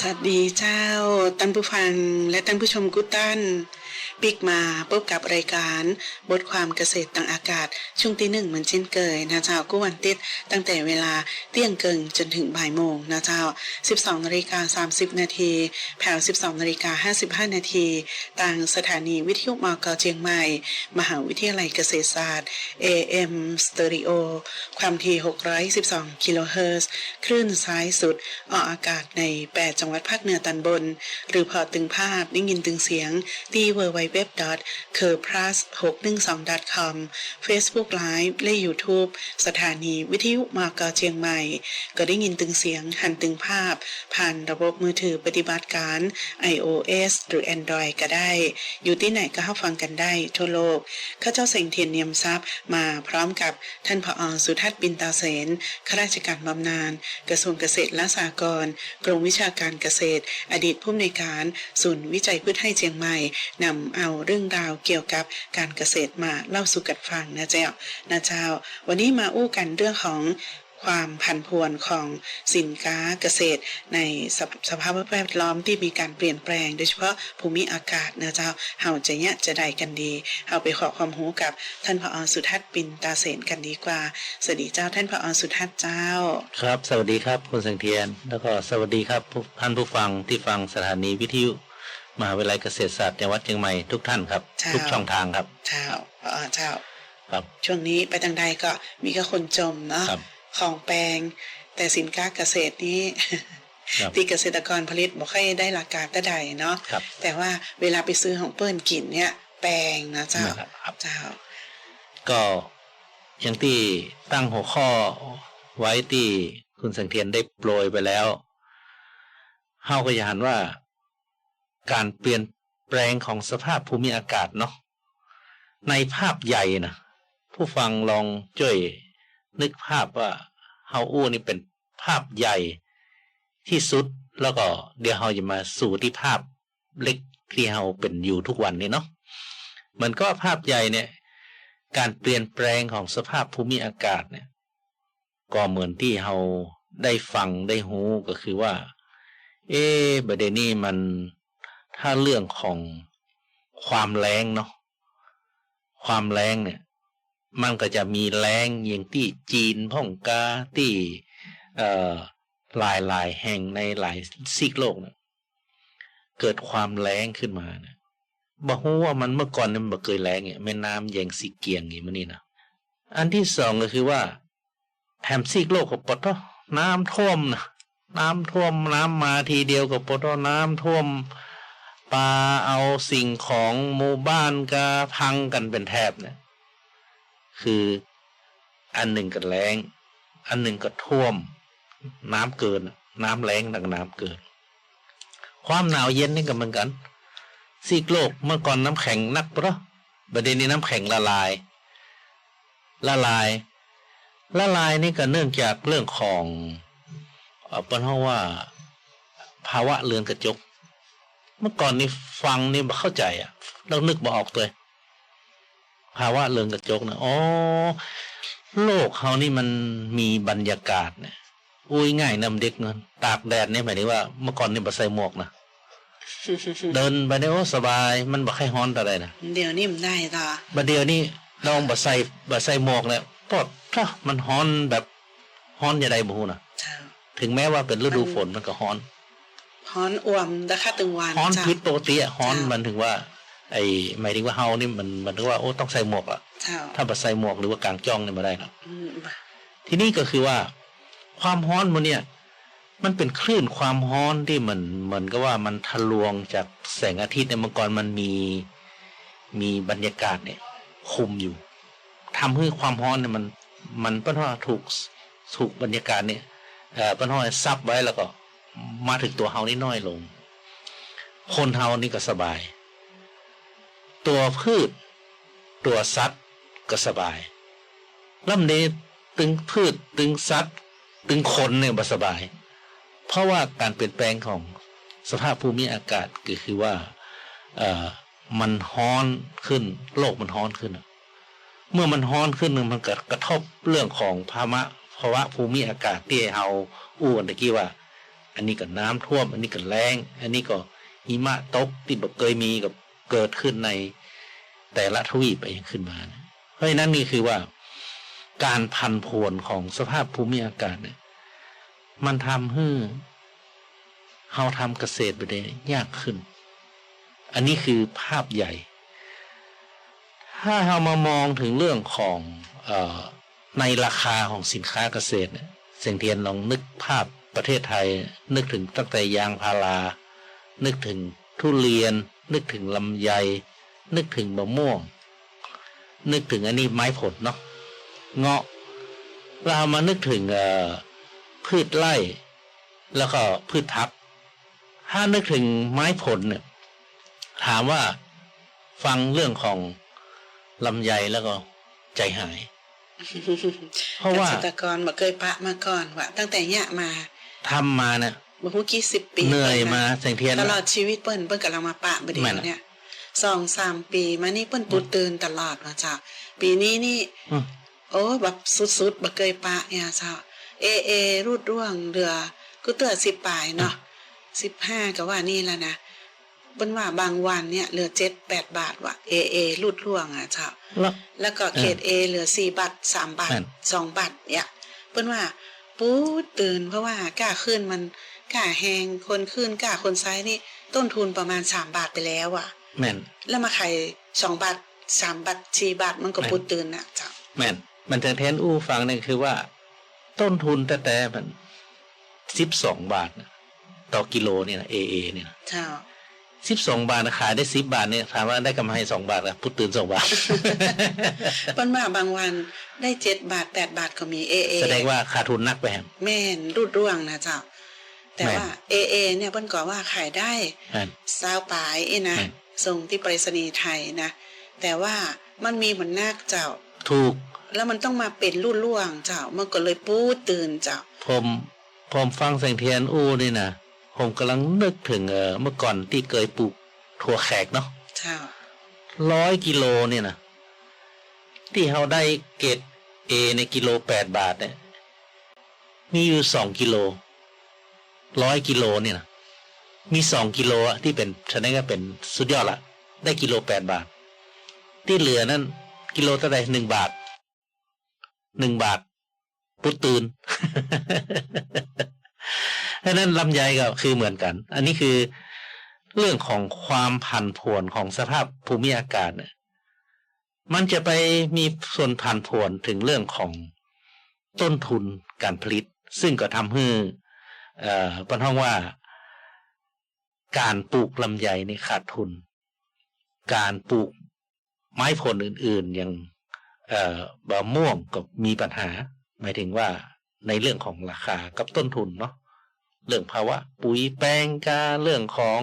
สวัสดีเจ้าท่านผู้ฟังและท่านผู้ชมกุตตัน ปิกมาปุ๊บกับรายการ บทความเกษตรต่างอากาศ ช่วงที่หนึ่งเหมือนเช่นเคยนะเจ้ากู้วันติด ตั้งแต่เวลาเตี้ยงเกิงจนถึงบ่ายโมงนะเจ้า 12นาฬิกา30 นาทีแผ่ว12นาฬิกา55 นาทีต่างสถานีวิทยุมกเจียงใหม่ มหาวิทยาลัยเกษตรศาสตร์ AM Stereo ความถี่612กิโลเฮิรตซ์คลื่นซ้ายสุด ออกอากาศใน 8 จังหวัดภาคเหนือตอนบน หรือพอตึงภาพได้ยินตึงเสียงทีเวอร์ไว www.kplus612.com Facebook Live และ YouTube สถานีวิทยุมากาเชียงใหม่ ก็ได้ยินตึงเสียงหันตึงภาพ ผ่านระบบมือถือปฏิบัติการ iOS หรือ Android ก็ได้ อยู่ที่ไหนก็ห้าฟังกันได้ทั่วโลก ข้าเจ้าเสงเทียนเนียมทรัพย์มาพร้อมกับท่านผอ,อสุทัศน์ปินตาเสนข้าราชการบำนาญกระทรวงเกษตรและสหกรณ์กรมวิชาการเกษตร อดีตผู้อำนวยการ ศูนย์วิจัยพืชให้เชียงใหม่นำเอาเรื่องราวเกี่ยวกับการเกษตรมาเล่าสู่กันฟังนะเจ้านะเจ้า วันนี้มาอู้กันเรื่องของความผันผวนของสินค้าเกษตรในสภสภาพแวดล้อมที่มีการเปลี่ยนแปลง โดยเฉพาะภูมิอากาศนะเจ้าเฮาจะเนี่ยจะได้กันดีเฮาไปขอความรู้กับท่านผอสุทัศน์ปินตาเสนกันดีกว่า สวัสดีเจ้าท่านผอสุทัศน์เจ้า ครับ สวัสดีครับคุณแสงเทียน แล้วก็สวัสดีครับท่านผู้ฟังที่ฟังสถานีวิทยุ มหาวิทยาลัยเกษตรศาสตร์จังหวัดเชียงใหม่ทุกท่านครับเจ้าทุกช่องทางครับเจ้าผอเจ้าครับช่วงนี้ไปทางใดก็มีก็คนจมเนาะครับของแปลง แต่สินค้าเกษตรนี้ครับที่เกษตรกรผลิตบอกให้ได้ราคาแต่ใดเนาะครับแต่ว่าเวลาไปซื้อของเปิ้นกินเนี่ย แปลงนะเจ้านะครับครับเจ้า ก็อย่างที่ตั้งหัวข้อไว้ที่คุณแสงเทียนได้โปรยไปแล้วเฮาก็อยากเห็นว่า การเปลี่ยนแปลงของสภาพภูมิอากาศเนาะในภาพใหญ่นะผู้ฟังลองช่วยนึกภาพว่าเฮาอู้นี่เป็นภาพใหญ่ที่สุดแล้วก็เดี๋ยวเฮาจะมาสู่ที่ภาพเล็กที่เฮาเป็นอยู่ทุกวันนี้เนาะเหมือนก็ภาพใหญ่เนี่ย การเปลี่ยนแปลงของสภาพภูมิอากาศเนี่ย ก็เหมือนที่เราได้ฟังได้หูก็คือว่า เอ๊ะประเด็นนี้มัน ถ้าเรื่องของความแรงเนาะความแรงเนี่ย มันก็จะมีแรงอย่างที่จีนพ่องกาที่เอ่อหลายหลายแห่งในหลายซีกโลกเนี่ยเกิดความแรงขึ้นมาเนี่ยบอกว่ามันเมื่อก่อนมันบ่เคยแรงเนี่ยแม่น้ำแยงสีเกียงอย่างนี้นะอันที่สองก็คือว่าแถมซีกโลกก็ปดเนาะน้ำท่วมนะน้ำท่วมน้ำมาทีเดียวก็ปดเนาะน้ำท่วม ปลาเอาสิ่งของหมู่บ้านก็พังกันเป็นแทบเนี่ยคืออันหนึ่งก็แรงอันหนึ่งก็ท่วม น้ำเกิน น้ำแรงดังน้ำเกิน ความหนาวเย็นนี่ก็เหมือนกันซีกโลกเมื่อก่อนน้ำแข็งนักปะประเด็นนี้น้ำแข็งละลาย ละลาย ละลายนี่ก็เนื่องจากเรื่องของเอ่อเป็นเพราะว่า ภาวะเรือนกระจก เมื่อก่อนนี่ฟังนี่บ่เข้าใจอะเรานึกบ่ออกเลยภาวะเรือนกระจกนะอ๋อโลกเขานี่มันมีบรรยากาศเนี่ยอุ้ยง่ายนำเด็กเงินตากแดดเนี่ยหมายถึงว่าเมื่อก่อนนี่บ่ใส่หมวกนะเดินไปเนี่ยโอ้สบายมันบ่ใครฮ้อนอะไรนะเดี๋ยวนี้มันได้ต่อบัดเดียวนี้ลองบ่ใส่บ่ใส่หมวกเนี่ยปอดถ้ามันฮ้อนแบบฮ้อนอย่าได้บ่ฮู้นะเจ้าถึงแม้ว่าเป็นฤดูฝนมันก็ฮ้อน ฮ้อนอ่วมตะค่าตึงวันฮ้อนเจ้าผิดปกติอะฮ้อนจ้ะมันถึงว่า ไอ้หมายถึงว่าเฮานี่มันมันถึงว่าโอ้ต้องใส่หมวกอะเจ้าถ้าบ่ใส่หมวกหรือว่ากางจ้องนี่บ่ได้หรอกอืมทีนี้ก็คือว่า ความฮ้อนมันเนี่ย มันเป็นคลื่นความฮ้อนที่มันเหมือนกับว่ามันทะลวงจากแสงอาทิตย์ในยเมื่อก่อนมันมีมีบรรยากาศเนี่ย คุมอยู่ทำให้ความร้อนเนี่ยมัน มันเปิ้นว่าถูกถูกบรรยากาศเนี่ยเอ่อเปิ้นว่าซับไว้แล้วก็ มาถึงตัวเฮานี่น้อยลง คนเฮานี่ก็สบาย ตัวพืช ตัวสัตว์ก็สบายลำนี้ตึงพืชตึงสัตว์ ตึงคนเนี่ยบ่สบาย เพราะว่าการเปลี่ยนแปลงของสภาพภูมิอากาศก็คือว่าเอ่อมันฮ้อนขึ้น โลกมันฮ้อนขึ้น เมื่อมันฮ้อนขึ้นมันกกระทบเรื่องของภาวะภาวะภูมิอากาศที่เราอู้กันตะกี้ว่า อันนี้ก็น้ำท่วม อันนี้ก็แล้งอันนี้ก็หิมะตกที่บ่เคยมีกับเกิดขึ้นในแต่ละทวีปเองขึ้นมานะเพราะฉะนั้นนี่คือว่าการพันผวนของสภาพภูมิอากาศเนี่ย มันทำให้เราทำเกษตรไปได้ยากขึ้น อันนี้คือภาพใหญ่ ถ้าเรามามองถึงเรื่องของออในราคาของสินค้าเกษตรเนี่ยเสียงเทียนลองนึกภาพ ประเทศไทยนึกถึงตั้งแต่ยางพารา นึกถึงทุเรียน นึกถึงลำไย นึกถึงมะม่วง นึกถึงอันนี้ไม้ผลเนาะเงาะเรามานึกถึงเอ่อพืชไร่ แล้วก็พืชพัก ถ้านึกถึงไม้ผลเนี่ยถามว่าฟังเรื่องของลำไยแล้วก็ใจหาย เพราะว่าเกษตรกรบ่เคยปะมาก่อนว่าตั้งแต่ยะมา ทำมาเนี่ยบ่ฮู้กี่สิบปีเหนื่อยพิ่ะมาแสงเทียนตลอดชีวิตเปิ้นเปิ้นกำลังมาปะบ่ได้แม่นอะเนี่ยสองสามปีมานี่เปิ้นปุดตื่นตลอดว่าเจ้าปีนี้นี่อืมโอ้แบบสุดๆบ่เคยปะเนี่ยเจ้าเอเอรูดร่วงเรือกูเตือสิบปลายเนาะสิบห้าก็ว่านี่แล้วนะเปิ้นว่าบางวันเนี่ยเหลือเจ็ดแปดบาทว่ะเอเอรูดร่วงอะเจ้าแล้วแล้วก็เขตเอเหลือสี่บาทสามบาทนั่นสองบาทเนี่ยเปิ้นว่า ปูดตื่นเพราะว่ากล้าขึ้นมันกล้าแหงคนขึ้นกล้าคนซ้ายนี่ต้นทุนประมาณสามบาทไปแล้วอะ แม่น แล้วมาขายสองบาทสามบาทสี่บาทมันก็แม่นปูดตื่นน่ะเจ้าแม่น มันจะเทนอู้ฟังเนี่ยคือว่า ต้นทุนแต่แต่มันสิบสองบาทนะต่อกิโลเนี่ยนะเอเอเนี่ยเจ้า สิบสองบาทนะขายได้สิบบาทเนี่ยถามว่าได้กำไรสองบาทอะพุทตื่นสองบาทเปิ้นว่าบางวันได้เจ็ดบาทแปดบาทก็มีเอเอแสดงว่าขาดทุนนักไปแฮมแม่นรูดร่วงนะเจ้า แต่แม่นว่าเอเอเนี่ยเปิ้นก็ว่าขายได้แม่นซาวปลายเอ้นะแม่นส่งที่ไปรษณีย์ไทยนะ แต่ว่ามันมีเหมือนนาคเจ้า ถูก แล้วมันต้องมาเป็นรุ่นล่วงเจ้ามันก็เลยปูดตื่นเจ้าผมผมฟังแสงเทียนอู้นี่นะ ผมกำลังนึกถึงเออเมื่อก่อนที่เคยปลูกถั่วแขกเนาะเจ้าร้อยกิโลเนี่ยนะที่เขาได้เกรดเอในกิโลแปดบาทเนี่ย มีอยู่สองกิโลร้อยกิโลเนี่ยนะมีสองกิโลอะที่เป็นฉะนั้นก็เป็นสุดยอดละได้กิโลแปดบาท ที่เหลือนั้นกิโลเท่าไหร่หนึ่งบาทหนึ่งบาท ปุดตื่นเพ ราะฉะนั้นลำไยก็คือเหมือนกัน อันนี้คือเรื่องของความผันผวนของสภาพภูมิอากาศเนี่ยมันจะไปมีส่วนผันผวนถึงเรื่องของต้นทุนการผลิต ซึ่งก็ทำให้เอ่อปัญหาว่า การปลูกลำไยนี่ขาดทุน การปลูกไม้ผลอื่น ๆ อย่างเอ่อบะม่วงก็มีปัญหา หมายถึงว่าในเรื่องของราคากับต้นทุนเนาะ เรื่องภาวะปุ๋ยแปลงกาเรื่องของ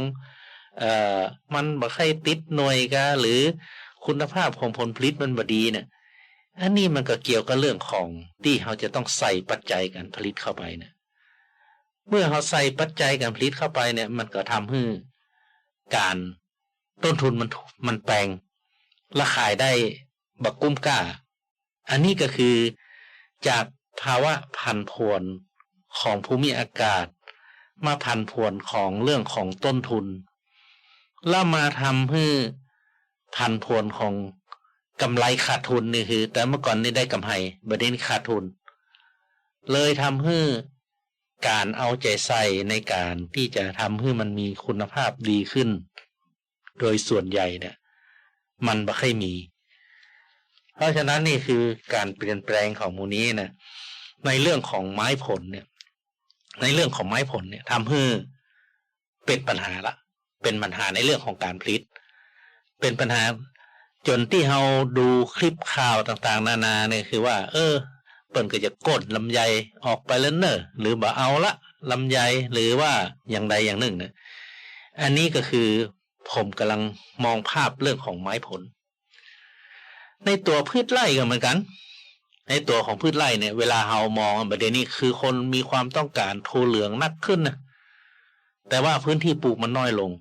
เอ่อมันบ่ใครติดหน่วยกาหรือคุณภาพของผลผลิตมันบ่ดีเนี่ยอันนี้มันก็เกี่ยวกับเรื่องของที่เราจะต้องใส่ปัจจัยการผลิตเข้าไปเนี่ยเมื่อเราใส่ปัจจัยการผลิตเข้าไปเนี่ย มันก็ทำให้การต้นทุนมันมันแปลงและขายได้บักกุ้มก้า อันนี้ก็คือจากภาวะพันผวนของภูมิอากาศ มาพันผวนของเรื่องของต้นทุน แล้วมาทำให้พันผวนของกำไรขาดทุนนี่คือ แต่เมื่อก่อนนี่ได้กำไรบัดนี้ขาดทุน เลยทำให้การเอาใจใส่ในการที่จะทำให้มันมีคุณภาพดีขึ้น โดยส่วนใหญ่เนี่ย มันไม่ค่อยมี เพราะฉะนั้นนี่คือการเปลี่ยนแปลงของมูนี้นะในเรื่องของไม้ผลเนี่ย ในเรื่องของไม้ผลเนี่ยทำให้เป็นปัญหาละ เป็นปัญหาในเรื่องของการผลิต เป็นปัญหาจนที่เราดูคลิปข่าวต่างๆ นานาเนี่ยคือว่า เออ เปิ่นก็จะกดลำไยออกไปแล้วเนอะหรือบ่เอาละลำไยหรือว่าอย่างใดอย่างหนึ่งเนี่ยอันนี้ก็คือผมกำลังมองภาพเรื่องของไม้ผล ในตัวพืชไร่ก็เหมือนกัน ในตัวของพืชไร่เนี่ย เวลาเรามองประเด็นนี้คือคนมีความต้องการโทเหลืองนักขึ้นนะแต่ว่าพื้นที่ปลูกมันน้อยลง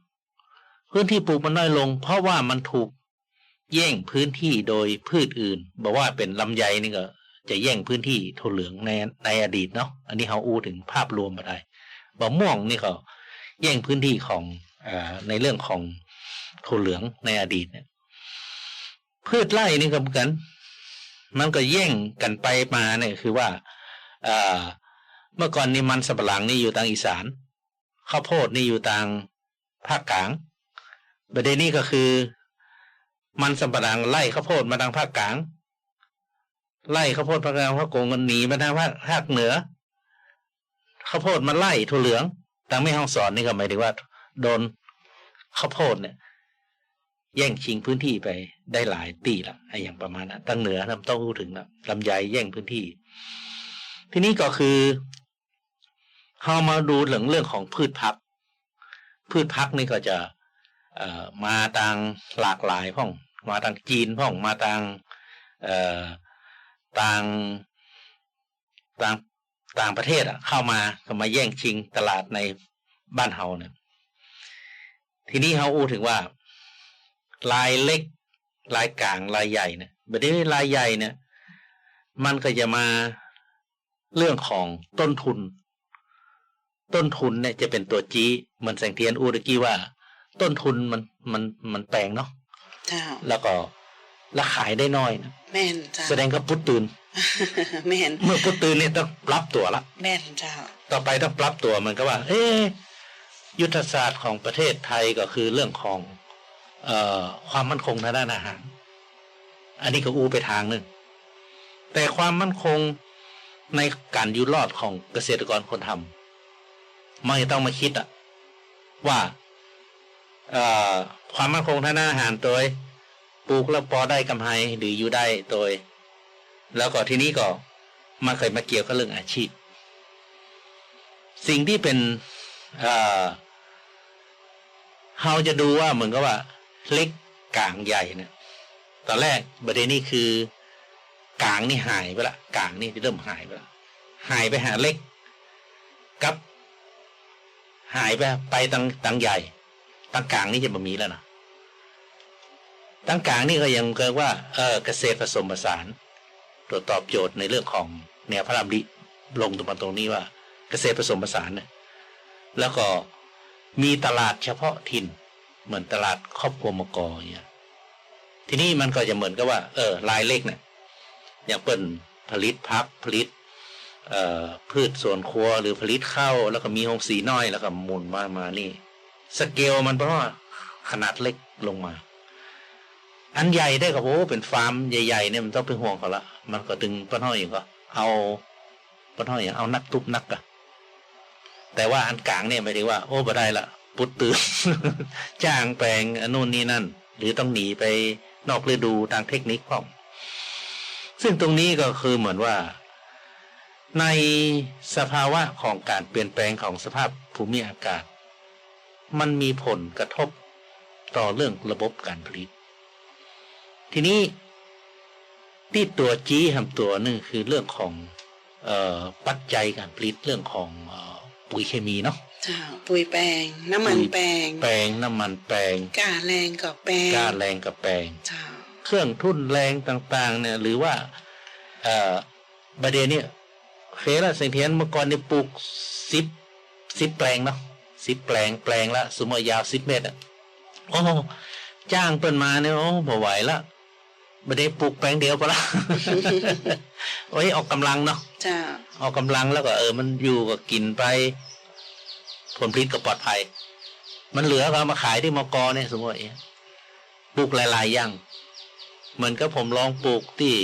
พื้นที่ปลูกมันน้อยลง เพราะว่ามันถูกแย่งพื้นที่โดยพืชอื่น บอกว่าเป็นลำไยนี่ก็จะแย่งพื้นที่โทเหลืองในในอดีตเนาะอันนี้เขาอู้ถึงภาพรวมมาได้บะม่วงนี่ก็แย่งพื้นที่ของอในเรื่องของถั่วเหลืองในอดีตเนี่ยพืชไร่นี่ก็เหมือนกัน มันก็แย่งกันไปมาเนี่ยคือว่าเมื่อก่อนนี่มันสำปะหลังนี่อยู่ทางอีสานข้าวโพดนี่อยู่ทางภาคกลางประเด็นนี้ก็คือ มันสำปะหลังไล่ข้าวโพดมาทางภาคกลางไล่ข้าวโพดภาคกลางภาคกงกันหนีมาทางภาคภาคเหนือข้าวโพดมาไล่ถั่วเหลืองทางแม่ห้องสอนนี่ก็หมายถึงว่า โดนข้าวโพดเนี่ย แย่งชิงพื้นที่ไปได้หลายตีละไอ้อย่างประมาณนั้นตั้งเหนือเราต้องพูดถึงนะลำไยแย่งพื้นที่ ทีนี้ก็คือเรามาดูเรื่องเรื่องของพืชพัก พืชพักนี่ก็จะเออมาทางหลากหลายพ่อง มาทางจีนพ่อง มาทางเออต่างต่างต่างประเทศอะ เข้ามาก็มาแย่งชิงตลาดในบ้านเฮาเนี่ยทีนี้เขาอู้ถึงว่า ลายเล็ก ลายกลางลายใหญ่เนี่ยแบบนี้ลายใหญ่เนี่ย มันก็จะมาเรื่องของต้นทุน ต้นทุนเนี่ยจะเป็นตัวจี้เหมือนแสงเทียนอูตะกี้ว่า ต้นทุนมันมันมันแปลงเนาะเจ้าแล้วก็ราขายได้น้อยนะแม่นเจ้าแสดงก็พุทตื่นแม่นเมื่อพุทตื่นเนี่ยต้องปรับตัวละแม่นเจ้าต่อไปต้องปรับตัวมันก็ว่า เอ๊ะยุทธศาสตร์ของประเทศไทยก็คือเรื่องของเอ่อ ความมั่นคงทางด้านอาหาร อันนี้ก็อูไปทางหนึ่ง แต่ความมั่นคงในการอยู่รอดของเกษตรกรคนทำมันจะต้องมาคิดอะว่าเออความมั่นคงทางด้านอาหารโดยปลูกแล้วพอได้กำไรหรืออยู่ได้โดย แล้วก็ทีนี้ก็มาเคยมาเกี่ยวกับเรื่องอาชีพ สิ่งที่เป็นเอ่อเราจะดูว่าเหมือนกับว่า เล็กกลางใหญ่เนี่ยตอนแรกประเด็นนี้คือกลางนี่หายไปละกลางนี่เริ่มหายไปละหายไปหาเล็กกับหายไปไปตังตังใหญ่ตังกลางนี่จะบ่มีแล้วนะตังกลางนี่ก็ยังเกิดว่าเออเกษตรผสมผสานตัวตอบโจทย์ในเรื่องของแนวพระรามดิลงตรงมาตรงนี้ว่า เกษตรผสมผสานเนี่ยแล้วก็มีตลาดเฉพาะถิ่น เหมือนตลาดครอบครัวมกออย่างเงี้ยทีนี้มันก็จะเหมือนกับว่า เออรายเล็กเนี่ยอย่างเปิ้นผลิตพักผลิตเอ่อพืชสวนครัวหรือผลิตข้าวแล้วก็มีโรงสีน้อยแล้วก็หมุนมามานี่ สเกลมันเพราะขนาดเล็กลงมา อันใหญ่ได้ก็โอ้เป็นฟาร์มใหญ่ๆเนี่ยมันต้องเป็นห่วงเขาละมันก็ตึงป้าน้อยอย่างก็เอาป้าน้อยอย่างเอานักทุบนักอะแต่ว่าอันกลางเนี่ยไม่ได้ว่า โอ้บ่ได้ละ ปุดตื่น จ้างแปลงอนู่นนี่นั่น หรือต้องหนีไปนอกฤดูทางเทคนิคพ่อมซึ่งตรงนี้ก็คือเหมือนว่า ในสภาวะของการเปลี่ยนแปลงของสภาพภูมิอากาศ มันมีผลกระทบต่อเรื่องระบบการผลิต ทีนี้ที่ตัวจี้ทำตัวหนึ่งคือเรื่องของออปัจจัยการผลิตเรื่องของเอ่อ ปุ๋ยเคมีเนาะเจ้าปุ๋ยแปลง น้ำมันแปลง แปลงน้ำมันแปลงกาแรงกับแปลงก้าแรงกับแปลงเจ้าเครื่องทุ่นแรงต่างๆ เนี่ย หรือว่าเอ่อประเดี๋ยวนี้เคละเสียงเทียนเมื่อก่อนนี่ปลูกสิบสิบแปลงเนาะสิบแปลงแปลงละสมมติยาวสิบเมตรอะโอ้จ้างเปิ้นมาเนี่ยโอ้บ่ไหวละประเดี๋ยวปลูกแปลงเดียวพอละ โอ้ยออกกำลังเนาะเจ้าออกกำลังแล้วก็เออ มันอยู่ก็กินไป ผลผลิตก็ปลอดภัย มันเหลือก็เอามาขายที่มกเนี่ยสมมติอย่างปลูกหลาย ๆ อย่าง เหมือนกับผมลองปลูกที่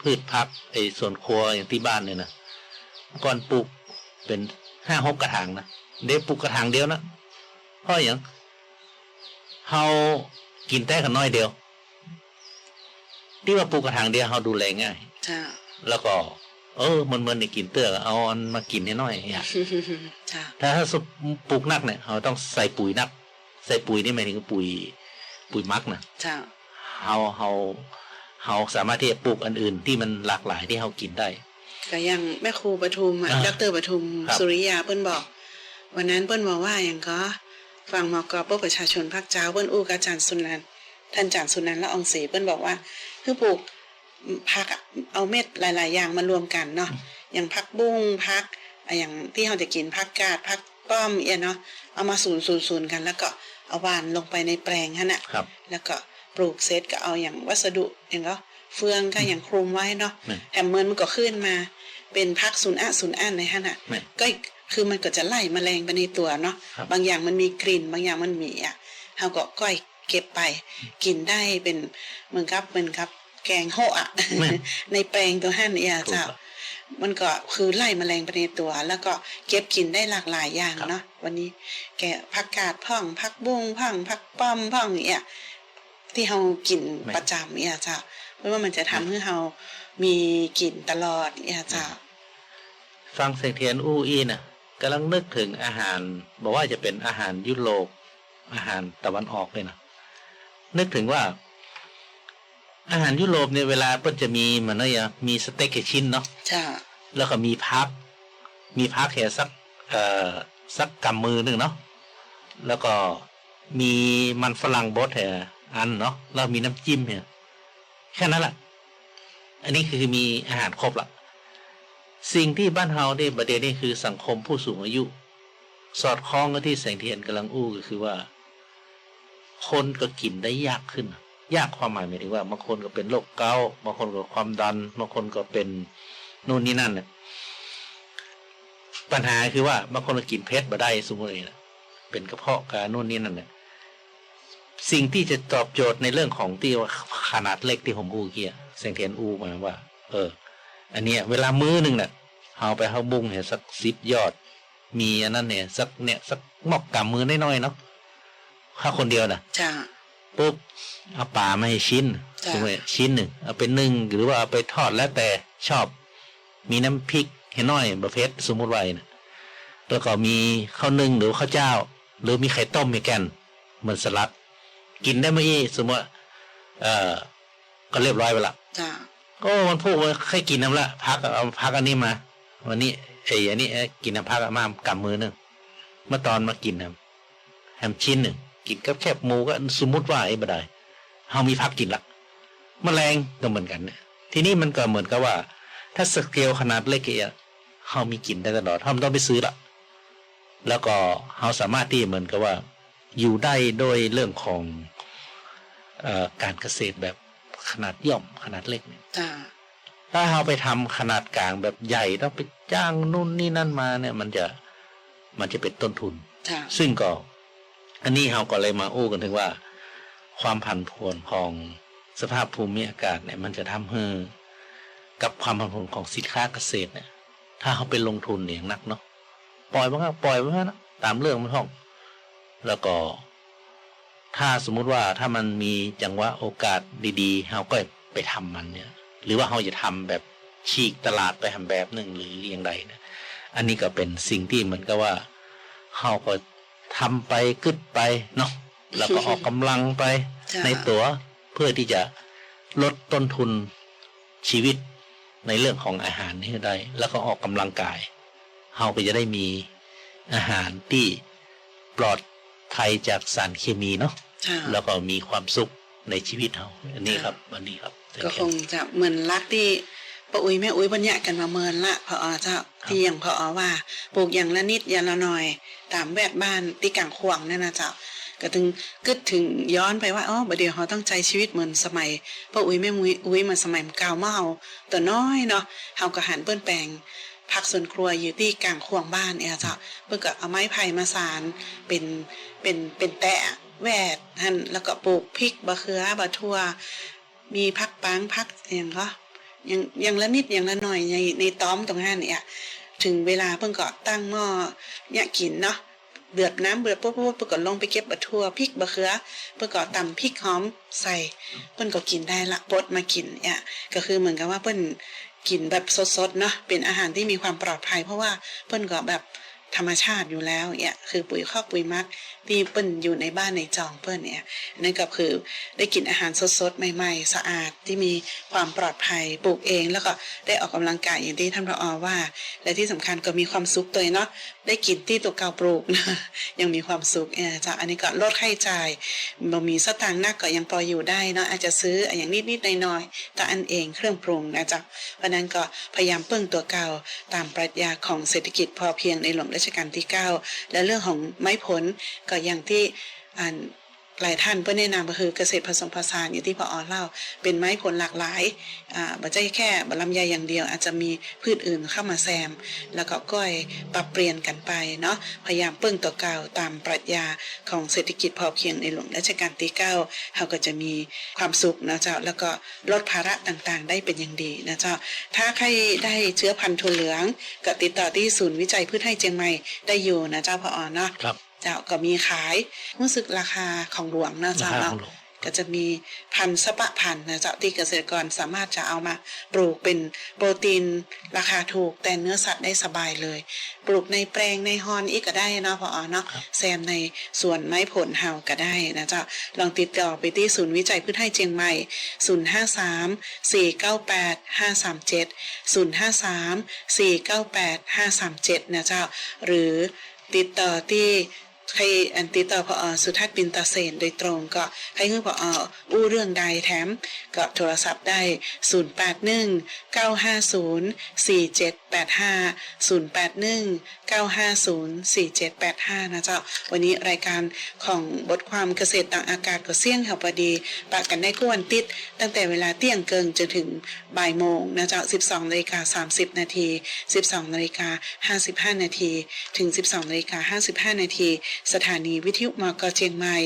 พืชพักไอ้สวนครัวอย่างที่บ้านเนี่ยนะก่อนปลูกเป็นห้าหกกระถางนะเดี๋ยวปลูกกระถางเดียวนะเพราะอย่างเฮากินแต่กันน้อยเดียว ที่ว่าปลูกกระถางเดียวเฮาดูแลง่ายเจ้า แล้วก็ เออมันมันในกินเตื้อเอาอันมากินให้น้อยอย่าเจ้าถ้าถ้าสมปลูกนักเนี่ยเราต้องใส่ปุ๋ยนัก ใส่ปุ๋ยนี่หมายถึงปุ๋ย ปุ๋ยมักนะเจ้าเฮาเฮาเฮาสามารถที่จะปลูกอันอื่นที่มันหลากหลายที่เฮากินได้ก็อยังแม่ครูปทุมอะอ่าดรปทุมครับสุริยาเปิ้นบอก วันนั้นเปิ้นบอกว่าอย่างก็ฟังมกเปิ้นประชาชนภาคเจ้าเปิ้นอู้กับอาจารย์สุนันท์ท่านอาจารย์สุนันท์ละอองศรีเปิ้นบอกว่าคือปลูก ผักอะเอาเม็ดหลาย ๆ อย่างมารวมกันเนาะอย่างผักบุ้งผักอะอย่างที่เราจะกินผักกาดผักป้อมเอียเนาะเอามาศูนย์ศูนย์ศูนย์กัน แล้วก็เอาหวานลงไปในแปลงฮะน่ะครับแล้วก็ปลูกเสร็จก็เอาอย่างวัสดุอย่างก็เฟืองก็อย่างคลุมไว้เนาะแม่นแถมเมินมันก็ขึ้นมา เป็นพักศูนย์อะศูนย์อันในฮะน่ะแม่นก็คือมันก็จะไล่แมลงไปในตัวเนาะครับบางอย่างมันมีกลิ่น บางอย่างมันมีอะเฮาก็ก้อยเก็บไป กินได้เป็นเหมือนกับเหมือนกับ แกงโฮะอะแม่นในแปลงตัวหั่นเนี่ยถูกเจ้าครับมันก็คือไล่แมลงไปในตัว แล้วก็เก็บกินได้หลากหลายอย่างครับเนาะวันนี้ แกผักกาดพ่องผักบุ้งพ่องผักป้อมพ่องเนี่ยที่เรากินประจำเนี่ยเจ้าเพราะว่ามันจะทำให้เรามีกลิ่นตลอดเนี่ยเจ้าฟังเสียงเทียนอู้อีน่ะกำลังนึกถึงอาหาร บอกว่าจะเป็นอาหารยุโรปอาหารตะวันออกเลยนะนึกถึงว่า อาหารยุโรปเนี่ยเวลาเปิ้นจะมีเหมือนอะไรอะมีสเต็กให้ชิ้นเนาะเจ้าแล้วก็มีพัก มีพักแค่สักเอ่อสักกำมือหนึ่งเนาะแล้วก็มีมันฝรั่งบดแห่อันเนาะแล้วมีน้ำจิ้มเนี่ยแค่นั้นแหละอันนี้คือมีอาหารครบละสิ่งที่บ้านเฮาได้ประเด็นนี่คือสังคมผู้สูงอายุ สอดคล้องกับที่แสงเทียนกำลังอู้ก็คือว่า คนก็กินได้ยากขึ้น ยากความหมายหมายถึงว่าบางคนก็เป็นโรคเกาต์บางคนก็ความดันบางคนก็เป็นนู่นนี่นั่นเนี่ยปัญหาคือว่าบางคนก็กินเพชรบ่ได้สมมติเลยนะเป็นกระเพาะกานู่นนี่นั่นเนี่ยสิ่งที่จะตอบโจทย์ในเรื่องของที่ว่าขนาดเล็กที่ผมอู้เกียแสงเทียนอูมาว่า เออ อันเนี้ย เวลามื้อหนึ่งเนี่ยเอาไปเอาบุ้งเนี่ยสักสิบยอด มีอันนั้นเนี่ยสักเนี่ยสักหมอกกำมือน้อยๆเนาะถ้าคนเดียวนะจ้า ปุ๊บเอาปลามาให้ชิ้นจ้ะสมมติชิ้นหนึ่งเอาไปนึ่งหรือว่าเอาไปทอดแล้วแต่ชอบ มีน้ำพริกให้น้อยประเภทสมมุติไว้นะแล้วก็มีข้าวนึ่งหรือข้าวเจ้า หรือมีไข่ต้มมีแกนเหมือนสลัด กินได้ไหมอีสมมติว่าเอ่อก็เรียบร้อยไปละจ้าก็มันพูดว่าให้กินน้ำละพักเอาพักอันนี้มา วันนี้ไอ้อันนี้เอ้ยกินน้ำพักมากำมือหนึ่งเมื่อตอนมากินนะแฮมชิ้นหนึ่ง กินกับแคบหมูก็สมมุติว่าไอ้บ่ได้เฮามีพักกินละแมลงก็เหมือนกันเนี่ยทีนี้มันก็เหมือนกับว่า ถ้าสเกลขนาดเล็กเนี่ยเฮามีกินได้ตลอดเฮาไม่ต้องไปซื้อละแล้วก็เฮาสามารถที่เหมือนกับว่า อยู่ได้โดยเรื่องของเอ่อการเกษตรแบบขนาดย่อมขนาดเล็กเนี่ยจ้าถ้าเราไปทำขนาดกลางแบบใหญ่ต้องไปจ้างนู่นนี่นั่นมาเนี่ย มันจะมันจะเป็นต้นทุนจ้าซึ่งก็ อันนี้เราก็เลยมาอู้กันถึงว่า ความผันผวนของสภาพภูมิอากาศเนี่ย มันจะทำให้กับความผันผวนของสินค้าเกษตรเนี่ย ถ้าเขาไปลงทุนอย่างนักเนาะปล่อยมันก็ปล่อยไว้นะตามเรื่องมันห้อง แล้วก็ ถ้าสมมุติว่าถ้ามันมีจังหวะโอกาสดีๆเราก็ไปทำมันเนี่ย หรือว่าเราจะทำแบบฉีกตลาดไปทำแบบหนึ่งหรืออย่างใดนี่ยอันนี้ก็เป็นสิ่งที่เหมือนกับว่าเราก็ ทำไปกึดไปเนาะแล้วก็ออกกำลังไปจ้าในตัวเพื่อที่จะลดต้นทุนชีวิตในเรื่องของอาหารนี้ได้ แล้วก็ออกกำลังกายเราก็จะได้มีอาหารที่ปลอดภัยจากสารเคมีเนาะจ้าแล้วก็มีความสุขในชีวิตเราอันนี้ครับอันนี้ครับ ก็คงจะเหมือนรักที่ ป้าอุ้ยแม่อุ้ยบรรยะกันมาเมินละพออเจ้าที่อย่างพออว่า ปลูกอย่างละนิดอย่างละหน่อย ตามแวดบ้านที่กลางขวางนั่นนะเจ้าก็ถึงกึดถึงย้อนไปว่าอ๋อบัดเดี๋ยวเขาต้องใจชีวิตเหมือนสมัยป้าอุ้ยแม่มุ้ยอุ้ยมาสมัยเก่าเมาตัวน้อยเนาะเฮาก็หันเปิ้นแปลงผักสวนครัวอยู่ที่กลางขวางบ้านเนี่ยเจ้าเพิ่นก็เอาไม้ไผ่มาสานเป็นเป็นเป็นแตะแวดหั่นแล้วก็ปลูกพริกบะเขือบะทั่ว มีพักปังพักอย่างก็ อยังยังละนิดอย่างละหน่อยในในต้อมตรงนั้นเนี่ยถึงเวลาเพิ่งก็ตั้งหม้อเนี่ยกินเนาะเดือดน้ำเดือดปุ๊บปุ๊บปุ๊บก็ลงไปเก็บบะทั่วพริกบะเขือเพิ่งก็ตำพริกหอมใส่เพิ่นก็กินได้ละปดมากินเนี่ยก็คือเหมือนกับว่าเพิ่นกินแบบสดๆเนาะเป็นอาหารที่มีความปลอดภัย เพราะว่าเพิ่นก็แบบ ธรรมชาติอยู่แล้วเนี่ยคือปุ๋ยข้าวปุ๋ยมักที่เปิ้นอยู่ในบ้านในจองเปิ้นเนี่ยนั่นก็คือได้กินอาหารสดๆใหม่ ๆ สะอาดที่มีความปลอดภัยปลูกเอง แล้วก็ได้ออกกำลังกายอย่างที่ท่านรอว่า และที่สำคัญก็มีความสุขตัวเนาะได้กินที่ตัวเก่าปลูกนะยังมีความสุขเออจากอันนี้ก็ลดค่าใช้จ่ายบ่มีสตางค์นักก็ยังพออยู่ได้เนาะอาจจะซื้ออย่างนิดๆหน่อยๆแต่อันเองเครื่องปรุงนะจ๊ะเพราะนั้นก็พยายามเปิ้งตัวเก่าตามปรัชญาของเศรษฐกิจพอเพียงในหลวงรัชกาลที่ 9 และเรื่องของไม้ผลก็อย่างที่อ่าน หลายท่านเพื่อแนะนำก็คือเกษตรผสมผสานอย่างที่พออเล่า เป็นไม้ผลหลากหลายอ่าไม่ใช่แค่ลำไยอย่างเดียวอาจจะมีพืชอื่นเข้ามาแซม แล้วก็ก้อยปรับเปลี่ยนกันไปเนาะพยายามเปิ้งตัวเก่าตามปรัชญาของเศรษฐกิจพอเพียงในหลวงรัชกาลที่9เราก็จะมีความสุขนะเจ้าแล้วก็ลดภาระต่างๆ ได้เป็นอย่างดีนะเจ้าถ้าใครได้เชื้อพันธุ์ถั่วเหลืองก็ติดต่อที่ศูนย์วิจัยพืชไร่เจียงใหม่ได้อยู่นะเจ้าพออเนาะครับ เจ้าก็มีขายรู้สึกราคาของหลวงนะราเจ้าคาขเนาะองหลวงก็จะมีพันธุ์สะปะพันธุ์นะเจ้าที่เกษตรกรสามารถจะเอามาปลูกเป็นโปรตีนราคาถูกแต่เนื้อสัตว์ได้สบายเลย ปลูกในแปลงในฮอนอีกก็ได้เนาะพออเนาะครับแซมในสวนไม้ผลเฮาก็ได้นะเจ้าลองติดต่อไปที่ศูนย์วิจัยพืชไร่เจียงใหม่ 053 498 537 053 498 537 นะเจ้า หรือติดต่อที่ ใครอันติดต่อพอสุทัศน์ปินตาเซนโดยตรงก็ให้เคือพออู้เรื่องใดแถมก็โทรศัพท์ได้ 081 950 4785 081 950 4785 นะเจ้า วันนี้รายการของบทความเกษตรต่างอากาศก็เสี่ยงค่ะพอดีปากกันได้กวันติด ตั้งแต่เวลาเที่ยงเกิงจนถึงบ่ายโมงนะเจ้า 12นาฬิกา30 นาที 12นาฬิกา55 นาที ถึง 12นาฬิกา55 นาทีสถานีวิทยุมกเชียงใหม่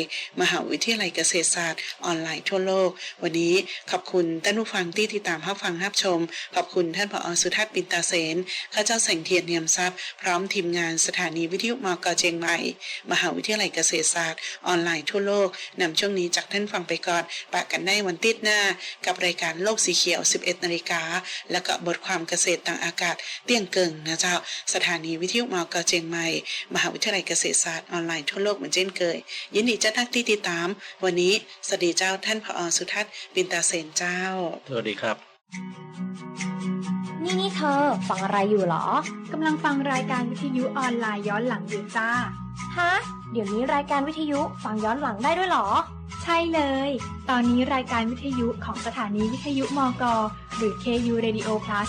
มหาวิทยาลัยเกษตรศาสตร์ออนไลน์ทั่วโลก วันนี้ขอบคุณท่านผู้ฟังที่ติดตามรับฟังรับชม ขอบคุณท่านผอสุทัศน์ปินตาเสนข้าเจ้าแสงเทียนเนียมทรัพย์ พร้อมทีมงานสถานีวิทยุมกเชียงใหม่ มหาวิทยาลัยเกษตรศาสตร์ออนไลน์ทั่วโลกนำช่วงนี้จากท่านฟังไปก่อนปะกันได้วันติดหน้า กับรายการโลกสีเขียว 11นาฬิกาและก็บทความเกษตรต่างอากาศเตี้ยงเกิงนะเจ้าสถานีวิทยุมกเชียงใหม่ มหาวิทยาลัยเกษตรศาสตร์ออนไลน์ทั่วโลกเหมือนเช่นเคย ยินดีเจ้าทักที่ติดตาม วันนี้สวัสดีเจ้าท่านผอสุทัศน์บินตาเสนเจ้า สวัสดีครับ นี่นี่เธอ ฟังอะไรอยู่เหรอกำลังฟังรายการวิทยุออนไลน์ย้อนหลังอยู่จ้า ฮะ เดี๋ยวนี้รายการวิทยุฟังย้อนหลังได้ด้วยเหรอ ใช่เลย ตอนนี้รายการวิทยุของสถานีวิทยุมก หรือ KU Radio Plus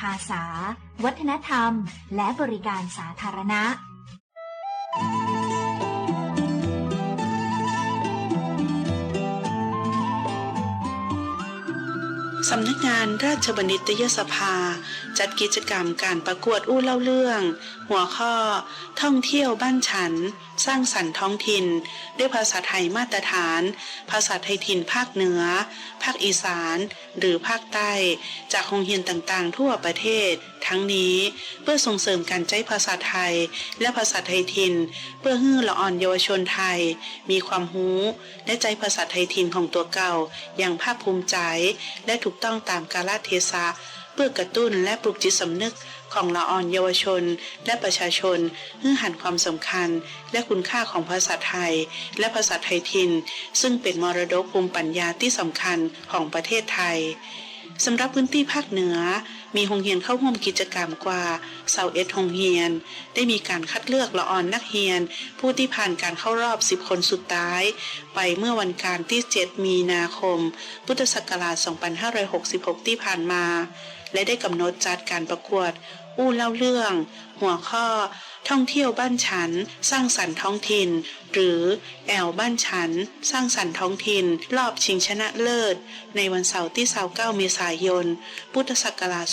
ภาษา วัฒนธรรม และบริการสาธารณะ สำนักงานราชบัณฑิตยสภา จัดกิจกรรมการประกวดอู้เล่าเรื่อง หัวข้อ ท่องเที่ยวบ้านฉัน สร้างสรรค์ท้องถิ่น ด้วยภาษาไทยมาตรฐาน ภาษาไทยถิ่นภาคเหนือ ภาคอีสาน หรือภาคใต้ จากโรงเรียนต่างๆ ทั่วประเทศ ทั้งนี้เพื่อส่งเสริมการใช้ภาษาไทย และภาษาไทยถิ่น เพื่อให้ละอ่อนเยาวชนไทย มีความรู้ และใจภาษาไทยถิ่นของตัวเก่า อย่างภาคภูมิใจ และถูกต้องตามกาลเทศะเพื่อกระตุ้นและปลุกจิตสำนึก ของละออนเยาวชน และประชาชนให้หันความสำคัญ และคุณค่าของภาษาไทย และภาษาไทยถิ่นซึ่งเป็นมรดกภูมิปัญญาที่สำคัญของประเทศไทยสำหรับพื้นที่ภาคเหนือ มีโรงเรียนเข้าร่วมกิจกรรมกว่าเสาเอ็ดโรงเรียน ได้มีการคัดเลือกละอ่อนนักเรียน ผู้ที่ผ่านการเข้ารอบ 10 คนสุดท้าย ไปเมื่อวันการที่ 7 มีนาคม พุทธศักราช 2566 ที่ผ่านมา และได้กำหนดจัดการประกวด อู้เล่าเรื่อง หัวข้อ ท่องเที่ยวบ้านฉัน สร้างสรรค์ท้องถิ่น หรือแอลบ้านฉัน สร้างสรรค์ท้องถิ่น รอบชิงชนะเลิศ ในวันเสาร์ที่29เมษายน พุทธศักราช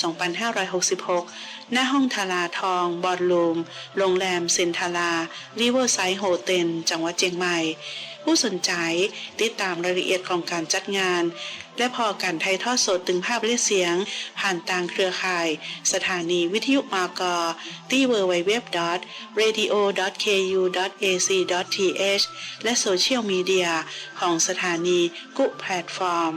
2566หน้าห้องทาราทอง บอลลูม โรงแรมเซนทาราริเวอร์ไซด์โฮเทลจังหวัดเชียงใหม่ ผู้สนใจ ติดตามรายละเอียดของการจัดงาน และพอการไทยทอดสดตึงภาพและเสียง ผ่านทางเครือข่าย สถานีวิทยุมากอที่ www.radio.ku.ac.th และโซเชียลมีเดียของสถานีกุแพลตฟอร์ม